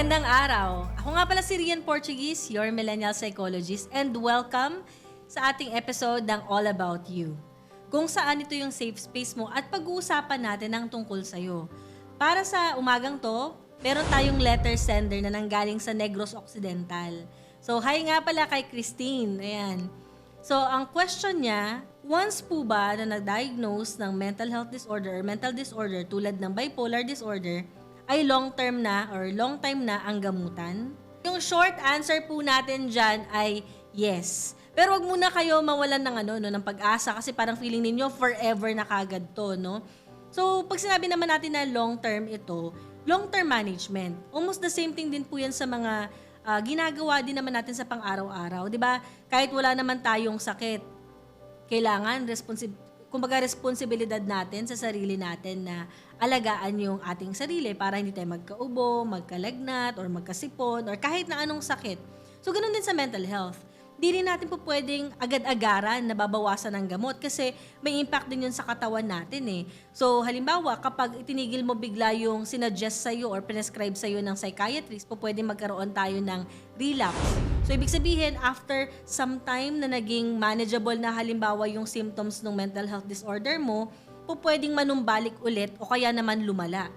Magandang araw. Ako nga pala si Rian Portuguese, your millennial psychologist, and welcome sa ating episode ng All About You. Kung saan ito yung safe space mo at pag-uusapan natin ang tungkol sa'yo. Para sa umagang to, meron tayong letter sender na nanggaling sa Negros Occidental. So, hi nga pala kay Christine. Ayan. So, ang question niya, once po ba na na-diagnose ng mental health disorder or mental disorder tulad ng bipolar disorder, ay long-term na or long time na ang gamutan? Yung short answer po natin dyan ay yes. Pero wag muna kayo mawalan ng ano no ng pag-asa kasi parang feeling ninyo forever na kagad to, no? So, pag sinabi naman natin na long-term ito, long-term management. Almost the same thing din po yan sa mga ah, ginagawa din naman natin sa pang-araw-araw. 'di ba? Kahit wala naman tayong sakit, kailangan responsib kumbaga responsibilidad natin sa sarili natin na alagaan yung ating sarili para hindi tayo magkaubo, magkalagnat, or magkasipon, or kahit na anong sakit. So, ganun din sa mental health. Di rin natin po pwedeng agad-agaran na babawasan ng gamot kasi may impact din yun sa katawan natin eh. So, halimbawa, kapag itinigil mo bigla yung sinuggest sa'yo or prescribe sa'yo ng psychiatrist, po pwede magkaroon tayo ng relapse. So, ibig sabihin, after some time na naging manageable na halimbawa yung symptoms ng mental health disorder mo, po pwedeng manumbalik ulit o kaya naman lumala.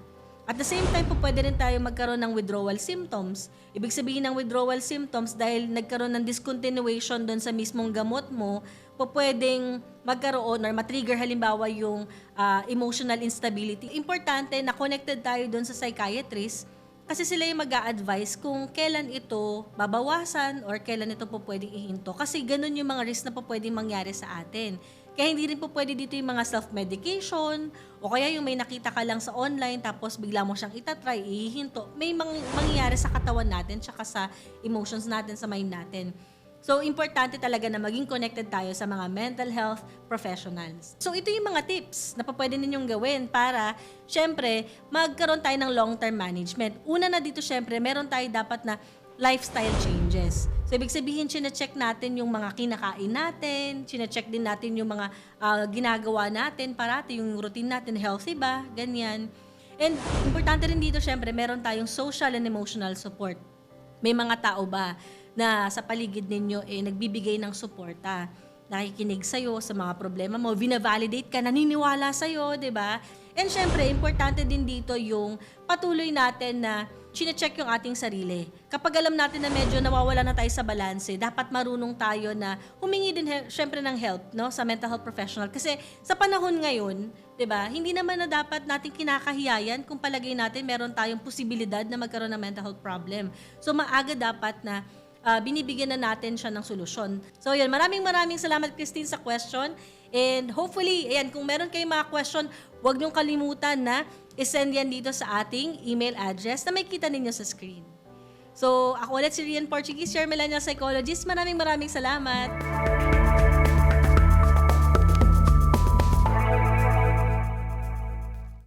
At the same time po pwede rin tayo magkaroon ng withdrawal symptoms. Ibig sabihin ng withdrawal symptoms dahil nagkaroon ng discontinuation doon sa mismong gamot mo, po pwedeng magkaroon or matrigger halimbawa yung ah, emotional instability. Importante na connected tayo doon sa psychiatrist kasi sila yung mag advise kung kailan ito babawasan or kailan ito po pwedeng ihinto. Kasi ganun yung mga risk na po pwedeng mangyari sa atin. Kaya hindi rin po pwede dito yung mga self-medication o kaya yung may nakita ka lang sa online tapos bigla mo siyang itatry, ihihinto. May mang- mangyayari sa katawan natin tsaka sa emotions natin, sa mind natin. So, importante talaga na maging connected tayo sa mga mental health professionals. So, ito yung mga tips na pwede ninyong gawin para, syempre, magkaroon tayo ng long-term management. Una na dito, syempre, meron tayo dapat na lifestyle changes. So, ibig sabihin, chine-check natin yung mga kinakain natin, chine-check din natin yung mga ah, ginagawa natin, parati yung routine natin, healthy ba, ganyan. And importante rin dito, syempre, meron tayong social and emotional support may mga tao ba na sa paligid ninyo eh nagbibigay ng suporta nakikinig sa'yo sa mga problema mo, vina-validate ka, naniniwala sa'yo, di ba? And syempre, importante din dito yung patuloy natin na chine-check yung ating sarili. Kapag alam natin na medyo nawawala na tayo sa balanse, dapat marunong tayo na humingi din syempre ng help no sa mental health professional kasi sa panahon ngayon, 'di ba? Hindi naman na dapat natin kinakahiyayan kung palagay natin meron tayong posibilidad na magkaroon ng mental health problem. So maaga dapat na ah, binibigyan na natin siya ng solusyon. So yun, maraming maraming salamat Christine sa question. And hopefully, ayan, kung meron kayong mga question, huwag niyong kalimutan na isend yan dito sa ating email address na may kita ninyo sa screen. So, ako ulit si Rian Portuguese, your millennial psychologist. Maraming maraming salamat.